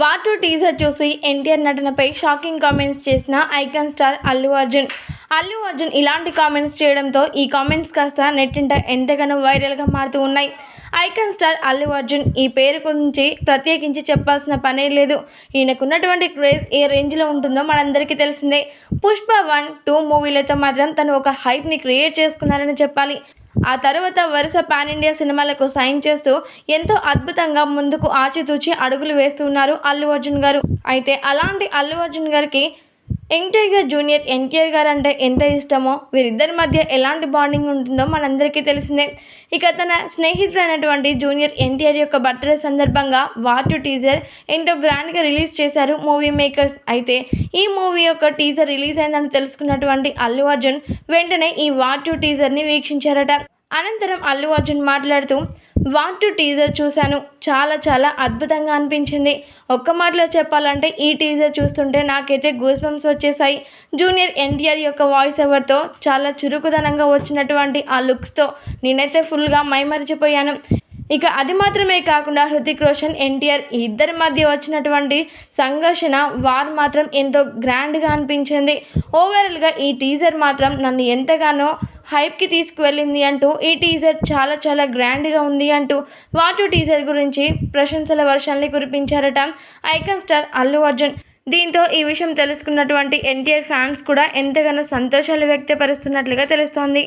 వాటు teaser చూసి ఎన్టీఆర్ నటనపై shocking comments చేసిన ఐకాన్ స్టార్ అల్లు అర్జున్. అల్లు అర్జున్ ఇలాంటి కామెంట్స్ చేయడంతో ఈ కామెంట్స్ కాస్త నెట్టింట ఎంతగానో వైరల్గా మారుతూ ఉన్నాయి. ఐకాన్ స్టార్ అల్లు అర్జున్ ఈ పేరు గురించి ప్రత్యేకించి చెప్పాల్సిన పనే లేదు. ఈయనకున్నటువంటి క్రేజ్ ఏ రేంజ్లో ఉంటుందో మనందరికీ తెలిసిందే. పుష్ప వన్ టూ మూవీలతో మాత్రం తను ఒక హైప్ని క్రియేట్ చేసుకున్నారని చెప్పాలి. ఆ తర్వాత వరుస పాన్ ఇండియా సినిమాలకు సైన్ చేస్తూ ఎంతో అద్భుతంగా ముందుకు ఆచితూచి అడుగులు వేస్తున్నారు అల్లు అర్జున్ గారు. అయితే అలాంటి అల్లు అర్జున్ గారికి ఎన్టీఆర్ జూనియర్ ఎన్టీఆర్ గారు అంటే ఎంత ఇష్టమో వీరిద్దరి మధ్య ఎలాంటి బాండింగ్ ఉంటుందో మనందరికీ తెలిసిందే. ఇక తన స్నేహితుడైనటువంటి జూనియర్ ఎన్టీఆర్ యొక్క బర్త్డే సందర్భంగా వాటు టీజర్ ఎంతో గ్రాండ్గా రిలీజ్ చేశారు మూవీ మేకర్స్. అయితే ఈ మూవీ యొక్క టీజర్ రిలీజ్ అయిందని తెలుసుకున్నటువంటి అల్లు అర్జున్ వెంటనే ఈ వాటు టీజర్ని వీక్షించారట. అనంతరం అల్లు అర్జున్ మాట్లాడుతూ వాట్ టు టీజర్ చూశాను. చాలా చాలా అద్భుతంగా అనిపించింది. ఒక్క మాటలో చెప్పాలంటే ఈ టీజర్ చూస్తుంటే నాకైతే గూస్ బంప్స్ వచ్చేసాయి. జూనియర్ ఎన్టీఆర్ యొక్క వాయిస్ ఎవర్తో? చాలా చురుకుదనంగా వచ్చినటువంటి ఆ లుక్స్తో నేనైతే ఫుల్గా మైమరిచిపోయాను. ఇక అది మాత్రమే కాకుండా హృతిక్ రోషన్ ఎన్టీఆర్ ఇద్దరి మధ్య వచ్చినటువంటి సంఘర్షణ వార్ మాత్రం ఎంతో గ్రాండ్గా అనిపించింది. ఓవరాల్గా ఈ టీజర్ మాత్రం నన్ను ఎంతగానో హైప్కి తీసుకువెళ్ళింది అంటూ ఈ టీజర్ చాలా చాలా గ్రాండ్గా ఉంది అంటూ వాటు టీజర్ గురించి ప్రశంసల వర్షాన్ని కురిపించారట ఐకాన్ స్టార్ అల్లు అర్జున్. దీంతో ఈ విషయం తెలుసుకున్నటువంటి ఎన్టీఆర్ ఫ్యాన్స్ కూడా ఎంతగానో సంతోషాలు వ్యక్తపరుస్తున్నట్లుగా తెలుస్తోంది.